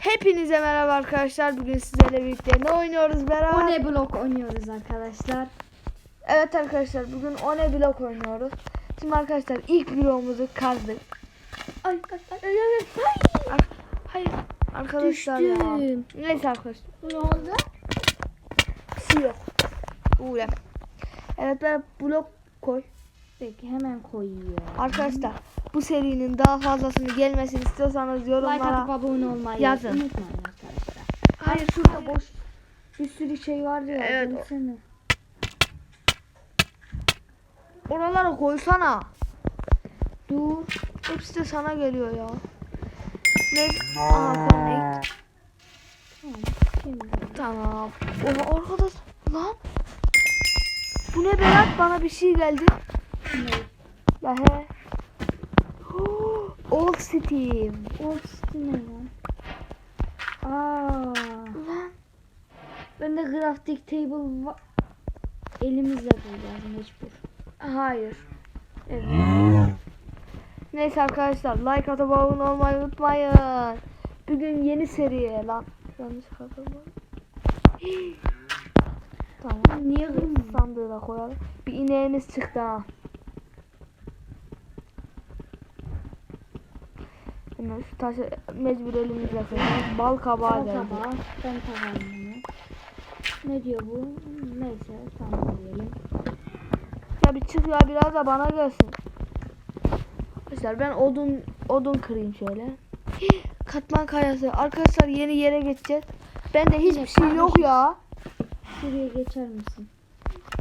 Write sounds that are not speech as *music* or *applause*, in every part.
Hepinize merhaba arkadaşlar. Bugün sizlerle birlikte ne oynuyoruz beraber? O ne blok oynuyoruz arkadaşlar. Evet arkadaşlar bugün One blok oynuyoruz. Şimdi arkadaşlar ilk bloğumuzu kazdık. Ay ay ay ay ay. Ar- Hayır arkadaşlar ya. Düştüm. Neyse arkadaşlar. Ne oldu? Bir şey yok. Uğra. Evet ben blok koy. Peki hemen koyuyor. Arkadaşlar bu serinin daha fazlasını gelmesini istiyorsanız Like yorumlara. atıp abone olmayı yazın. unutmayın arkadaşlar. Hayır Şurada boş bir sürü şey var ya. Evet, dönsene. Oralara koysana. Dur. Hepsi de sana geliyor ya. Ne? Aa connect. Tamam. Şimdi. Tamam. Oha arkadaş. Lan. Bu ne Berat? Bana bir şey geldi. Ne? Ya he. Old Steam. Old City ne lan? Aa. Lan. Bende graphic table var. Elimizle bulacağız mecbur. Hayır. Evet. *gasps* Neyse arkadaşlar like atıp abone olmayı unutmayın. Bugün yeni seriye lan. Yanlış hatırladım. *gasps* tamam. Niye? Sandığı da koyalım. Bir ineğimiz çıktı ha. Hemen şu taşı mecbur elimizle koyacağız. Bal kabağı Al geldi. tabağı. Ben bunu. Ne diyor bu? Neyse tamam diyelim. Ya bir çık ya biraz da bana gelsin. Arkadaşlar ben odun odun kırayım şöyle. Katman kayası. Arkadaşlar yeni yere geçeceğiz. Bende hiçbir şey yok ya. Şuraya geçer misin?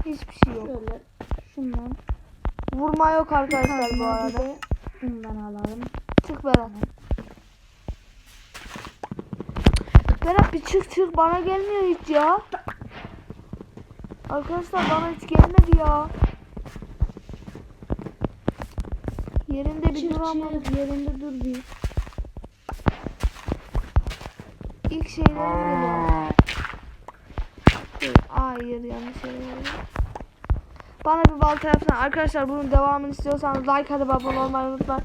Hiçbir şey yok. Şöyle şundan. Vurma yok arkadaşlar bu arada. bundan alalım. Çık Berat. Berat bir çık çık bana gelmiyor hiç ya. Arkadaşlar bana hiç gelmedi ya. Yerinde bir çık yerinde dur bir. İlk şeyler geliyor. Hayır yanlış geldi. Bana bir balta yapsana. Arkadaşlar bunun devamını istiyorsanız like atıp abone olmayı unutmayın.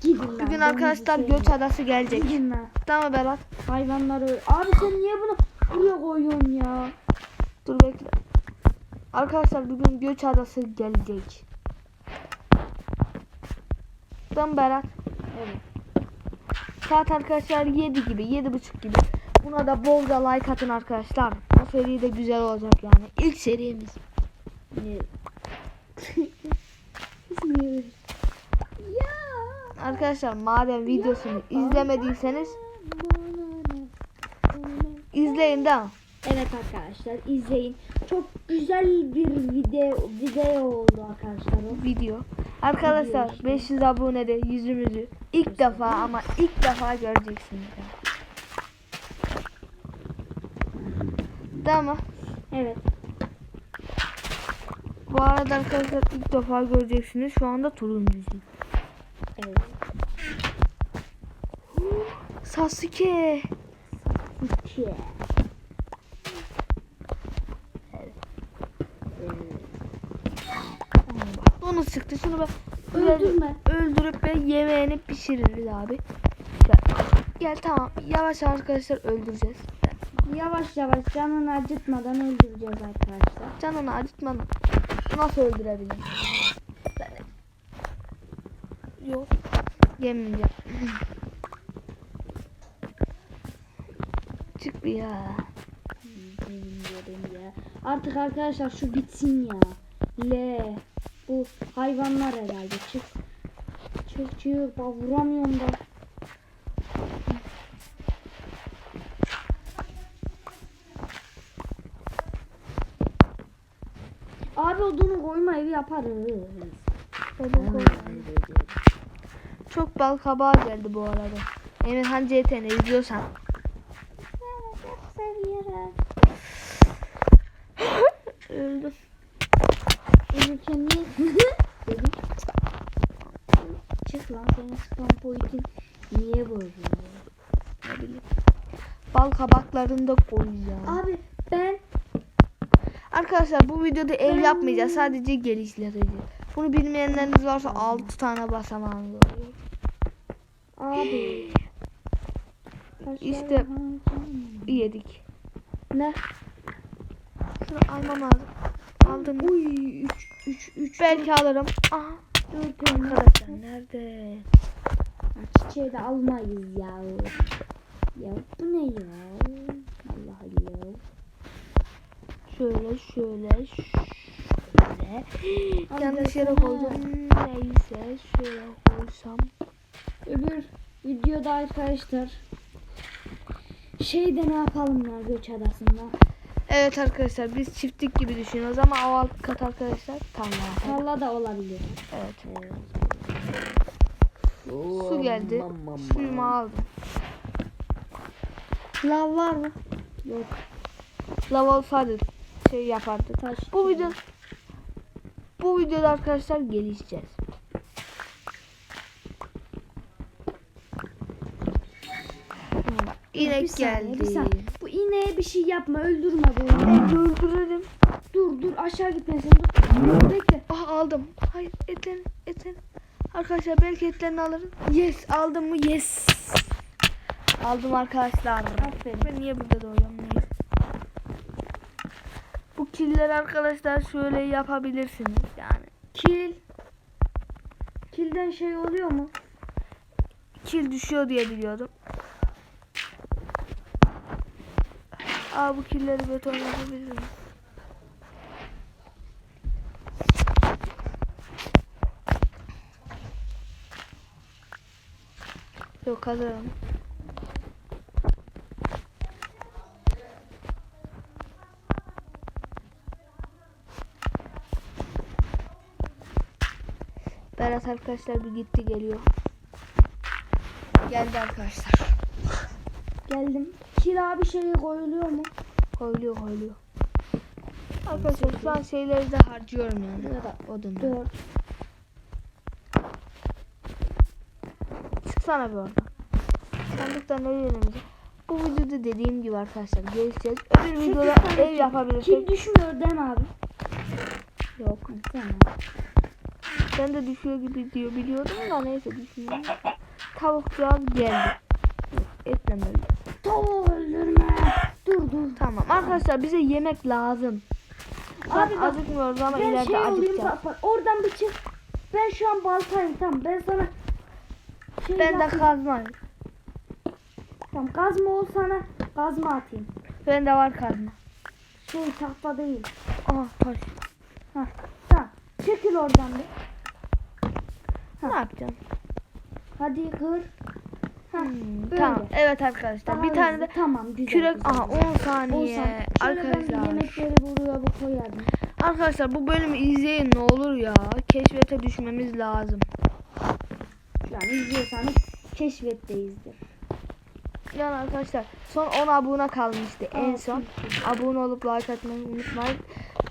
Gidin. Bugün arkadaşlar bizi göç adası gelecek. Gidin lan. Tamam Berat? Hayvanları. Abi sen niye bunu buraya koyuyorsun ya? Dur bekle. Arkadaşlar bugün göç adası gelecek. Tamam Berat. Evet. Saat arkadaşlar 7 gibi, 7.30 gibi. Buna da bolca like atın arkadaşlar. Bu seri de güzel olacak yani. İlk serimiz. *laughs* Ne? Arkadaşlar madem videosunu izlemediyseniz izleyin de. Evet arkadaşlar izleyin. Çok güzel bir video video oldu arkadaşlar o. Video. Arkadaşlar Video işte. 500 abonede yüzümüzü ilk defa ama ilk defa göreceksiniz. Tamam. Evet. Bu arada arkadaşlar ilk defa göreceksiniz. Şu anda turuncuyuz. Evet. Sasuke. İki. Onu çıktı. Şunu ben Öldürme. öldürüp ben yemeğini pişiririz abi. Gel tamam. Yavaş arkadaşlar öldüreceğiz. Yavaş yavaş canını acıtmadan öldüreceğiz arkadaşlar. Canını acıtmadan nasıl öldürebilirim? Yok. Yemeyeceğim. Çık bir ya. Bilmiyorum ya. Artık arkadaşlar şu bitsin ya. L. Bu hayvanlar herhalde. Çık. Çık çık. Vuramıyorum da. Abi odunu koyma evi yaparız. Odun koy. Çok bal kabağı geldi bu arada. Emirhan CTN izliyorsan. Çok seviyorum. Öldüm. Niye? Dedim. Çık lan senin spam point'in niye bozuyor? Ne bileyim. Bal kabaklarını da koyacağım. Abi ben Arkadaşlar bu videoda ev yapmayacağız. Sadece geliştireceğiz. Bunu bilmeyenleriniz varsa 6 tane basamağımız oluyor. Abi İşte yedik. Ne? Şunu almam lazım. Aldım. Uy 3 3 3 Belki alırım. Aha. 4 Arkadaşlar nerede? Çiçeği de almayız ya. Ya bu ne ya? Allah Allah. Şöyle şöyle şöyle. Yanlış yere koydum. Neyse şöyle koysam. Öbür videoda arkadaşlar şeyde ne yapalım ya göç adasında. Evet arkadaşlar biz çiftlik gibi düşünüyoruz ama o alt kat arkadaşlar tarla. Tarla da olabilir. Evet. Su geldi. Suyumu aldım. Lav var mı? Yok. Lava olsaydı şey yapardı. Taş. Bu video bu videoda arkadaşlar gelişeceğiz. Bak, Bir İnek saniye, geldi. bir saniye. Bu ineğe bir şey yapma öldürme bu ineği. Öldürelim. Dur dur aşağı gitmesin dur. Bekle. Ah aldım. Hayır etlerini etlerini. Arkadaşlar belki etlerini alırım. Yes aldım mı? Yes. Aldım arkadaşlar. Aferin. Ben niye burada doğuyorum neyse. Bu killeri arkadaşlar şöyle yapabilirsiniz yani. Kil. Kilden şey oluyor mu? Kil düşüyor diye biliyordum. Aa bu killeri beton yapabilirim. Yok hazırım. Berat arkadaşlar bir gitti geliyor. Geldi arkadaşlar. Geldim. Kira bir şeye koyuluyor mu? Koyuluyor koyuluyor. Arkadaşlar şu an şeyleri de harcıyorum yani. Ne kadar? Odunu. 4. Çıksana bir oradan. Sandıktan ne yerimize. Bu videoda dediğim gibi arkadaşlar gelişeceğiz. Öbür videoda tane ev yapabilirsek. Kil düşmüyor mi abi? Yok. Tamam. Ben de düşüyor gibi diyor biliyordum da neyse düşmüyor. Tavukcağız geldi. Tavuğu öldürme. Dur dur. Tamam arkadaşlar bize yemek lazım. Şu an Abi bak, acıkmıyoruz ama Ben ileride şey olayım acıkacağız. bak bak oradan bir çık. Ben şu an baltayım tamam ben sana şey Ben de yapayım. kazmayım. Tamam gazma ol sana gazma atayım. Ben de var kazma. Şey tahta değil. Aha taş. Hah tamam. Çekil oradan bir. Ne yapacağım? Hadi kır. Hah, Hmm, tamam. Evet arkadaşlar. Daha bir tane hızlı. de tamam güzel. kürek güzel, aha güzel. 10 saniye. On saniye. Şöyle ben Arkadaşlar. yemekleri buraya bu koyardım. Arkadaşlar bu bölümü izleyin ne olur ya. Keşfete düşmemiz lazım. An izliyorsanız keşfetteyizdir. Yani arkadaşlar son 10 abone kalmıştı en Aa, son. çok Abone olup like atmayı unutmayın.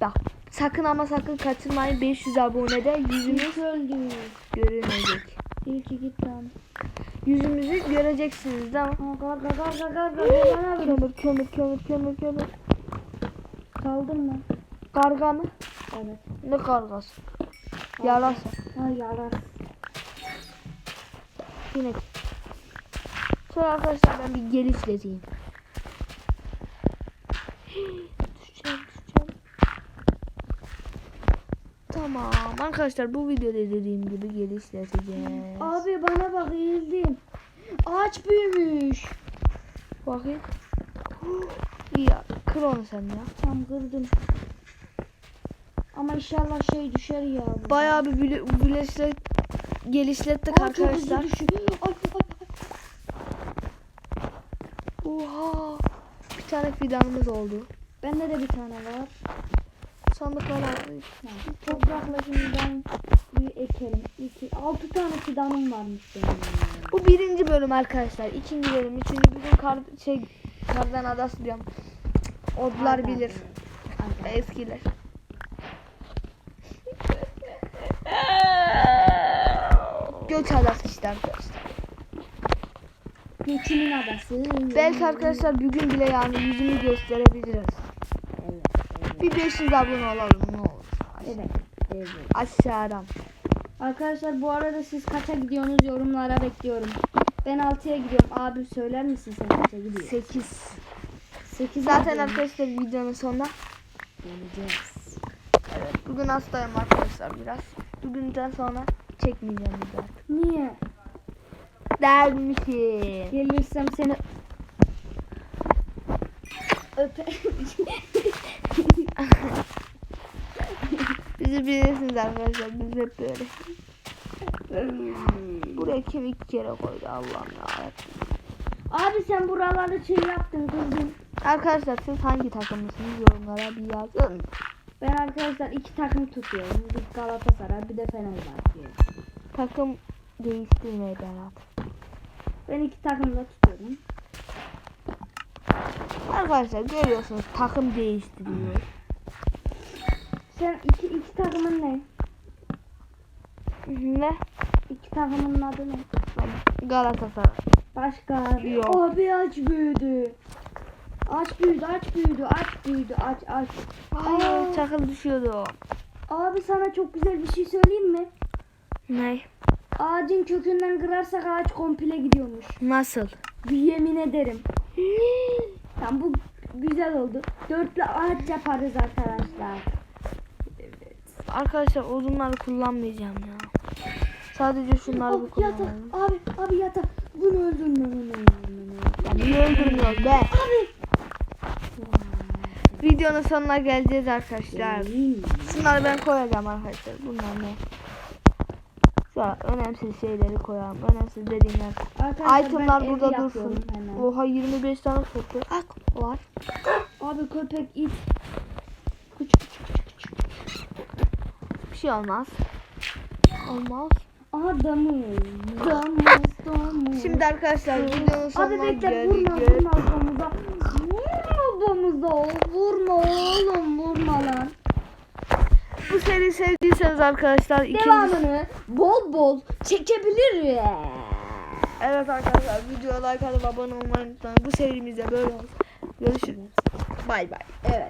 Bak sakın ama sakın kaçırmayın 500 abonede yüzümüz İlk görünecek. İlk git lan. Yüzümüzü göreceksiniz ama. Aa garga garga garga garga Kömür kömür kömür kömür kömür. Kaldın mı? Karga mı? Evet. Ne kargası? Yarasa. Ha yarar. Sinek. Şöyle arkadaşlar ben bir geliştireyim. Tamam arkadaşlar bu videoda dediğim gibi geliştireceğiz. Abi bana bak eğildim. Ağaç büyümüş. Bakayım. *gasps* Ya kır onu sen ya. Tam kırdım. Ama inşallah şey düşer ya. Bayağı bir bile, bileşle, geliştirdik Aa, arkadaşlar. Ay, ay, ay. Oha. Bir tane fidanımız oldu. Bende de bir tane var. Sandıklar aldık. Ha, Toprakla şimdi ben bir ekelim. İki, altı tane fidanım varmış benim. Bu birinci bölüm arkadaşlar. İkinci bölüm. Üçüncü bölüm kar, şey, kardan adası diyorum. Odlar bilir. Eskiler. Göç adası işte arkadaşlar. Göçümün adası. Belki arkadaşlar bugün bile yani yüzümü gösterebiliriz. Bir 500 abone olalım ne olur. Evet. evet. Aşağıdan. Arkadaşlar bu arada siz kaça gidiyorsunuz yorumlara bekliyorum. Ben 6'ya gidiyorum. Abi söyler misin sen kaça gidiyorsun? 8. 8 Zaten arkadaşlar videonun sonunda Geleceğiz. Evet bugün hastayım arkadaşlar biraz. Bugünden sonra çekmeyeceğim video artık. Niye? Dermişim. Gelirsem seni öpe. *laughs* *laughs* *laughs* Bizi bilirsiniz arkadaşlar biz hep böyle. Buraya kim iki kere koydu Allah'ım ya. Abi sen buralarda şey yaptın kızım. Arkadaşlar siz hangi takımlısınız yorumlara bir yazın. Ben arkadaşlar iki takım tutuyorum. Bir Galatasaray bir de Fenerbahçe. Takım değiştirmeyi Berat. Ben iki takım da tutuyorum. Arkadaşlar görüyorsunuz takım değiştiriyor. Sen iki, iki takımın ne? Ne? İki takımın adı ne? Galatasaray. Başka. Yok. Abi aç büyüdü. Aç büyüdü, aç büyüdü, aç büyüdü, aç aç. Ay Aa. çakıl düşüyordu. Abi sana çok güzel bir şey söyleyeyim mi? Ne? Ağacın kökünden kırarsak ağaç komple gidiyormuş. Nasıl? Bir yemin ederim. *gasps* Tamam bu güzel oldu. Dörtlü ağaç yaparız arkadaşlar. Arkadaşlar odunları kullanmayacağım ya. Sadece şunları bir yatak. kullanalım. Abi abi yatak. Bunu bunu öldürme. Ya niye öldürmüyor be? Abi. Videonun sonuna geleceğiz arkadaşlar. Şunları ben koyacağım arkadaşlar. Bunlar ne? Şu an önemsiz şeyleri koyalım. Önemsiz dediğimler. Itemlar burada dursun. hemen. Oha 25 tane. Ak var. Abi köpek it. Şey olmaz. Olmaz. Aha damız. Damız damız. Şimdi arkadaşlar videonun sonuna Abi bekle vurma vurma domuza. Vurma domuza. Vurma oğlum vurma lan. Bu seriyi sevdiyseniz arkadaşlar ikinci... Devamını bol bol çekebilir. Evet arkadaşlar videoya like atıp abone olmayı unutmayın. Bu serimizde böyle olsun. Görüşürüz. Bay bay. Evet.